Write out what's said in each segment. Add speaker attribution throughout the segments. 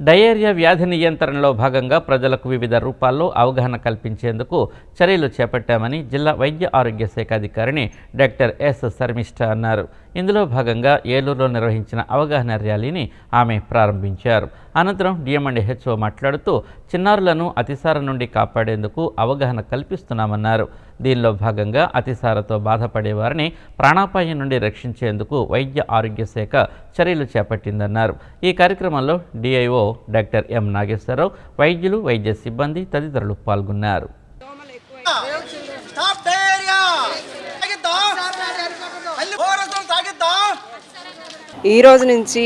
Speaker 1: Diarrhoea వ్యాధి నియంత్రణలో భాగంగా ప్రజలకు వివిధ రూపాల్లో అవగాహన కల్పించేందుకు చర్యలు చేపట్టామని జిల్లా వైద్య ఆరోగ్య శాఖ అధికారిని డాక్టర్ ఎస్ శర్మిష్ట అన్నారు. ఇందులో భాగంగా ఏలూరులో నిర్వహించిన అవగాహన ర్యాలీని ఆమె ప్రారంభించారు. అనంతరం డిఎంఎండ్ హెచ్ఓ మాట్లాడుతూ చిన్నారులను అతిసారం నుండి కాపాడేందుకు అవగాహన కల్పిస్తున్నామన్నారు. దీనిలో భాగంగా అతిసారతో బాధపడే వారిని ప్రాణాపాయం నుండి రక్షించేందుకు వైద్య ఆరోగ్య శాఖ చర్యలు చేపట్టిందన్నారు. ఈ కార్యక్రమంలో డిఐఓ డాక్టర్ ఎం నాగేశ్వరరావు వైద్యులు వైద్య సిబ్బంది తదితరులు పాల్గొన్నారు.
Speaker 2: ఈ రోజు నుంచి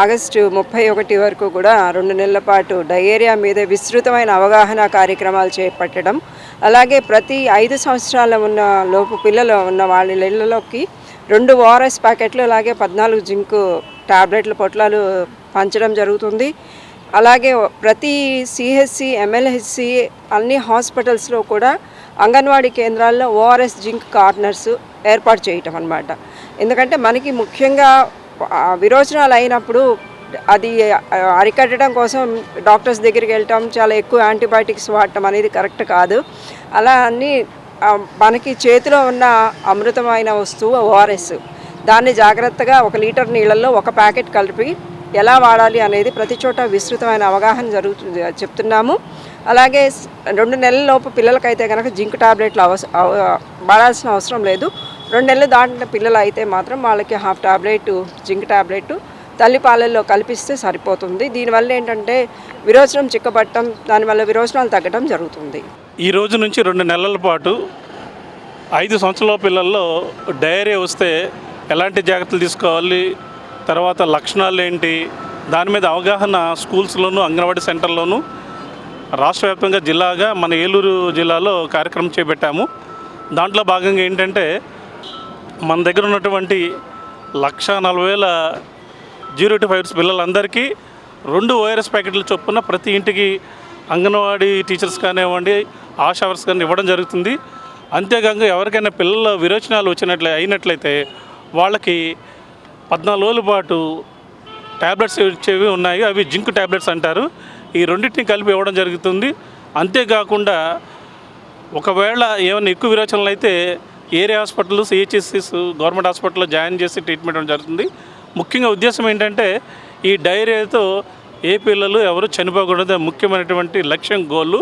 Speaker 2: ఆగస్టు ముప్పై ఒకటి వరకు కూడా రెండు నెలల పాటు డయేరియా మీద విస్తృతమైన అవగాహన కార్యక్రమాలు చేపట్టడం అలాగే ప్రతి ఐదు సంవత్సరాల ఉన్న లోపు పిల్లలు ఉన్న వాళ్ళ ఇళ్ళలోకి రెండు ఓఆర్ఎస్ ప్యాకెట్లు అలాగే పద్నాలుగు జింకు టాబ్లెట్ల పొట్లాలు పంచడం జరుగుతుంది. అలాగే ప్రతి సిహెచ్సి ఎంఎల్హెచ్సి అన్ని హాస్పిటల్స్లో కూడా అంగన్వాడీ కేంద్రాల్లో ఓఆర్ఎస్ జింక్ కార్నర్స్ ఏర్పాటు చేయటం అనమాట ఎందుకంటే మనకి ముఖ్యంగా విరోచనాలు అయినప్పుడు అది అరికట్టడం కోసం డాక్టర్స్ దగ్గరికి వెళ్ళటం చాలా ఎక్కువ యాంటీబయాటిక్స్ వాడటం అనేది కరెక్ట్ కాదు. అలా అన్ని మనకి చేతిలో ఉన్న అమృతమైన వస్తువు ఓఆర్ఎస్. దాన్ని జాగ్రత్తగా ఒక లీటర్ నీళ్ళల్లో ఒక ప్యాకెట్ కలిపి ఎలా వాడాలి అనేది ప్రతి చోట విస్తృతమైన అవగాహన జరుగుతుంది చెప్తున్నాము. అలాగే రెండు నెలల లోపు పిల్లలకైతే కనుక జింక్ టాబ్లెట్లు అవస వాడాల్సిన అవసరం లేదు. రెండు నెలలు దాటిన పిల్లలు అయితే మాత్రం వాళ్ళకి హాఫ్ టాబ్లెట్ జింక్ టాబ్లెట్ తల్లిపాలల్లో కల్పిస్తే సరిపోతుంది. దీనివల్ల ఏంటంటే విరోచనం చిక్కబట్టడం దానివల్ల విరోచనాలు తగ్గడం జరుగుతుంది.
Speaker 3: ఈ రోజు నుంచి రెండు నెలల పాటు ఐదు సంవత్సరాల పిల్లల్లో డయేరియా వస్తే ఎలాంటి జాగ్రత్తలు తీసుకోవాలి? తర్వాత లక్షణాలు ఏంటి? దాని మీద అవగాహన స్కూల్స్లోనూ అంగన్వాడీ సెంటర్లోనూ రాష్ట్ర వ్యాప్తంగా జిల్లాగా మన ఏలూరు జిల్లాలో కార్యక్రమం చేపట్టాము. దాంట్లో భాగంగా ఏంటంటే మన దగ్గర ఉన్నటువంటి లక్ష నలభై వేల జీరో టు ఫైవ్ పిల్లలందరికీ రెండు వైరస్ ప్యాకెట్లు చొప్పున ప్రతి ఇంటికి అంగన్వాడీ టీచర్స్ కానివ్వండి ఆశా వర్స్ కానీ ఇవ్వడం జరుగుతుంది. అంతేకాక ఎవరికైనా పిల్లల విరోచనాలు వచ్చినట్లే అయినట్లయితే వాళ్ళకి పద్నాలుగు రోజుల పాటు ట్యాబ్లెట్స్ ఇచ్చేవి ఉన్నాయి. అవి జింక్ ట్యాబ్లెట్స్ అంటారు. ఈ రెండింటిని కలిపి ఇవ్వడం జరుగుతుంది. అంతేకాకుండా ఒకవేళ ఏమైనా ఎక్కువ విరోచనలు అయితే ఏరియా హాస్పిటల్ సిహెచ్ఎస్సిస్ గవర్నమెంట్ హాస్పిటల్లో జాయిన్ చేసి ట్రీట్మెంట్ ఇవ్వడం జరుగుతుంది. ముఖ్యంగా ఉద్దేశం ఏంటంటే ఈ డైరియాతో ఏ పిల్లలు ఎవరు చనిపోకూడదు ముఖ్యమైనటువంటి లక్ష్యం గోళ్ళు